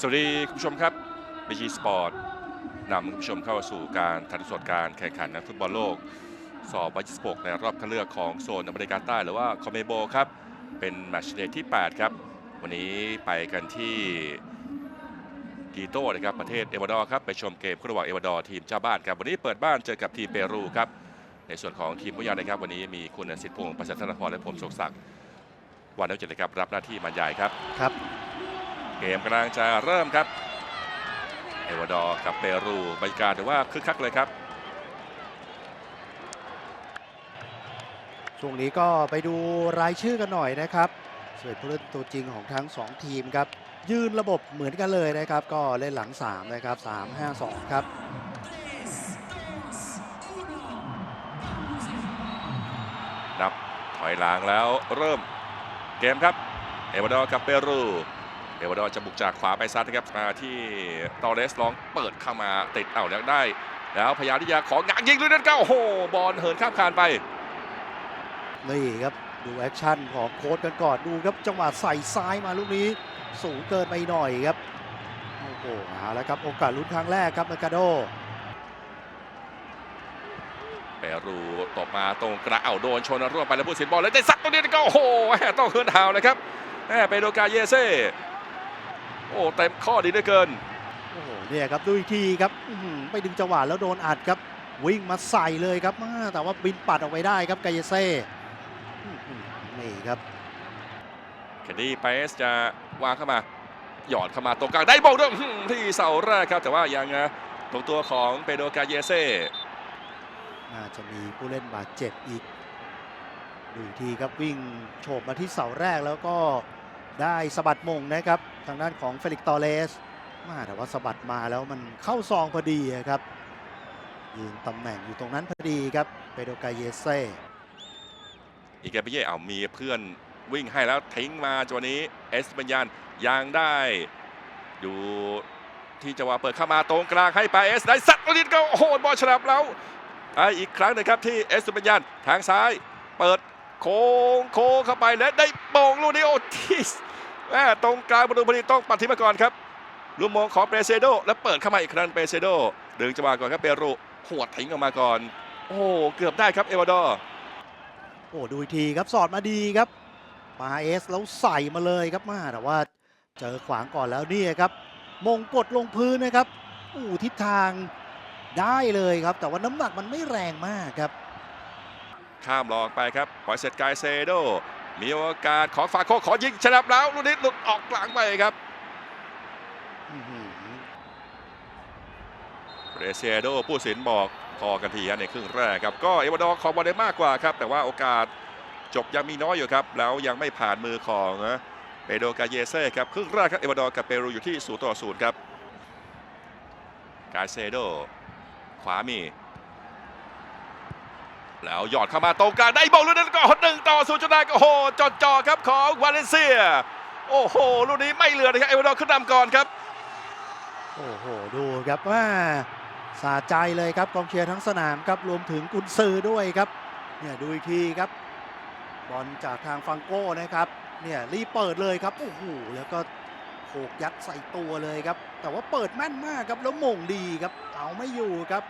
สวัสดีคุณผู้ชมครับ BG Sport นำคุณผู้ชมเข้าสู่การถ่ายทอดสดการแข่งขันนักฟุตบอลโลก สอบวันที่16ในรอบคัดเลือกของโซนอเมริกาใต้หรือว่าคอมเมโบครับ เป็นแมตช์เดย์ที่ 8 ครับ วันนี้ไปกันที่กีโต้นะครับประเทศเอวาดอร์ครับ ไปชมเกมระหว่างเอวาดอร์ทีมเจ้าบ้านครับ วันนี้เปิดบ้านเจอกับทีมเปรูครับ ในส่วนของทีมผู้ยานะครับ วันนี้มีคุณสิทธิพงศ์ประสิทธิ์ธนพรและผมสุขศักดิ์วันนี้เจ็ดเลยครับรับหน้าที่บรรยายครับครับ มกำลังจะเริ่มครับ เอวาดอร์กับเปรูบรรยากาศถือว่าคึกคักเลยครับ ช่วงนี้ก็ไปดูรายชื่อกันหน่อยนะครับส่วนผู้เล่นตัวจริงของทั้ง 2 ทีมครับ ยืนระบบเหมือนกันเลยนะครับ ก็เล่นหลัง 3 นะครับ 3 5 2 ครับนับถอยหลังแล้วเริ่มเกมครับ เอวาดอร์กับเปรู เอวาดอร์จะบุกจากขวาไปซ้ายนะครับมาที่ตอเรสลองเปิดเข้ามาติดเอาแล้วได้ แล้วพยายามที่จะของางยิงด้วยนั่นก็โอ้โหบอลเหินข้ามคานไปนี่ครับดูแอคชั่นของโค้ชกันก่อนดูครับจังหวะใส่ซ้ายมาลูกนี้ สูงเกินไปหน่อยครับโอ้โหเอาแล้วครับโอกาสลุ้นครั้งแรกครับเมกาโดเปรูตบมาตรงกระเอาโดนชนร่วงไปแล้วผู้สินบอลแล้วได้ซัดตรงนี้ก็โอ้โหแหม่ต้องเฮิร์นฮาวเลยครับแหม่เปโดกาเยเซ่ โอ้เต็มข้อดีเหลือเกินโอ้โหเนี่ยครับดูอีกทีครับอื้อหือไปดึงจังหวะแล้วโดนอัดครับ วิ่งมาใส่เลยครับมาแต่ว่าบินปัดออกไปได้ครับกายเซ่อื้อหือนี่ครับแคนดี้ไปสจะวางเข้ามา หยอดเข้ามาตรงกลางได้บอลด้วยอื้อหือที่เสาแรกครับ แต่ว่ายังนะตรงตัวของเปโดกาเยเซ่น่าจะมีผู้เล่นบาดเจ็บอีกดูอีกทีครับวิ่งโฉบมาที่เสาแรกแล้วก็ ได้สะบัดมงนะครับ ทางด้านของเฟลิกซ์ตอเรสมาแต่ว่าสะบัดมาแล้วมันเข้าซองพอดีครับยืนตำแหน่งอยู่ตรงนั้นพอดีครับเปโดกาเยเซ่อีกแกปิเย่เอามีเพื่อนวิ่งให้แล้วทิ้งมาจังหวะนี้เอสเปนยันยังได้อยู่ที่จังหวะเปิดเข้ามาตรงกลางให้ไปเอสได้สัตว์ลินก็โอ้โหบอลฉลับแล้วไปอีกครั้งหนึงครับที่เอสเปนยันทางซ้ายเปิด โค้งโค้งเข้าไปและได้โป่งลูกนี้โอ้ทีสแม่ตรงกลางประตูพอดีต้องปัดทิ้งมาก่อนครับลูกมองของเปเซโดแล้วเปิดเข้ามาอีกครั้งเปเซโดดึงจังหวะก่อนครับเปรูหัวดทิ้งออกมาก่อน โอ้เกือบได้ครับเอวาดอร์โอ้ดูทีครับสอดมาดีครับมาเอสแล้วใส่มาเลยครับมาแต่ว่าเจอขวางก่อนแล้วนี่ครับ มงกดลงพื้นนะครับอู้ทิศทางได้เลยครับ แต่ว่าน้ำหนักมันไม่แรงมากครับ ข้ามหลอกไปครับปล่อยเสร็จกายเซโด มีโอกาสของฝากโคขอยิงชนะแล้วลูกนี้หลุดออกหลังไปครับเรเซโดผู้สินบอกพอกันทีในครึ่งแรกครับก็เอวาดอร์ขอบอลได้มากกว่าครับ แต่ว่าโอกาสจบยังมีน้อยอยู่ครับ แล้วยังไม่ผ่านมือของเปโดกาเยเซ่ครับครึ่งแรกครับเอวาดอร์กับเปรูอยู่ที่0ต่อ0ครับกาเซโดขวามี แล้วหยอดเข้ามาตรงกลางได้บอลลูกนั้นก็หนึ่งต่อศูนย์จนได้ก็โอ้โหจอจอครับของวาเลนเซีย โอ้โหลูกนี้ไม่เหลือนะครับเอวาดอร์ขึ้นนำก่อนครับ โอ้โหดูครับว่าสาใจเลยครับกองเชียร์ทั้งสนามครับรวมถึงกุนซือด้วยครับเนี่ยดูอีกทีครับ บอลจากทางฟังโก้นะครับเนี่ยรีเปิดเลยครับโอ้โหแล้วก็โขกยัดใส่ตัวเลยครับ แต่ว่าเปิดแม่นมากครับแล้วม่งดีครับ เอาไม่อยู่ครับ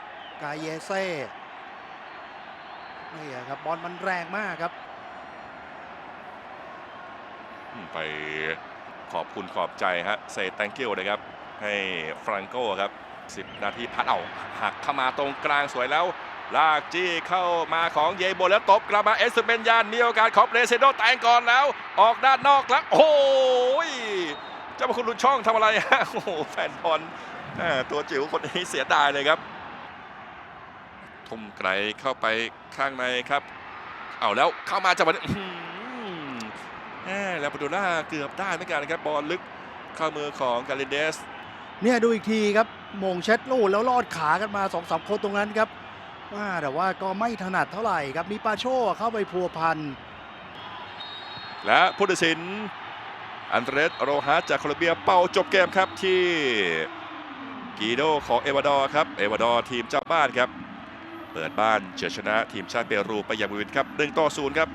กายเยเซ่ นี่ครับบอลมันแรงมากครับ ไปขอบคุณขอบใจฮะเซตังเกิ w นะครับ ให้ฟรังโก้ครับ 10 นาทีพัดเอาหักเข้ามาตรงกลางสวยแล้ว ลากจี้เข้ามาของเยโบแล้วตบกลับมาเอสเปนยานมีโอกาสของเรเซโดแต่งก่อนแล้ว ออกด้านนอกแล้ว โอ้ยเจ้าพระคุณลุนช่องทำอะไรฮะโอ้โหแฟนบอลตัวจิ๋วคนนี้เสียดายเลยครับ ทุ่มไกลเข้าไปข้างในครับ เอาแล้วเข้ามาจังหวะนี้อื้อหือแหม่แล้วปาโดล่าเกือบได้เหมือนกันนะครับบอลลึกเข้ามือของกาลินเดส เนี่ยดูอีกทีครับมงเช็ดลูกแล้วลอดขากันมาสองสามคนตรงนั้นครับว่าแต่ว่าก็ไม่ถนัดเท่าไหร่ครับมีปาโชเข้าไปพัวพัน และผู้ตัดสิน อันเดรสโรฮัสจากโคลอมเบียเป่าจบเกมครับที่กีโดของเอวาดอร์ครับ เอวาดอร์ทีมเจ้าบ้านครับ เปิดบ้านเฉือชนะทีมชาติเปรูไปอย่างวุ่นครับ1ต่อ0ครับ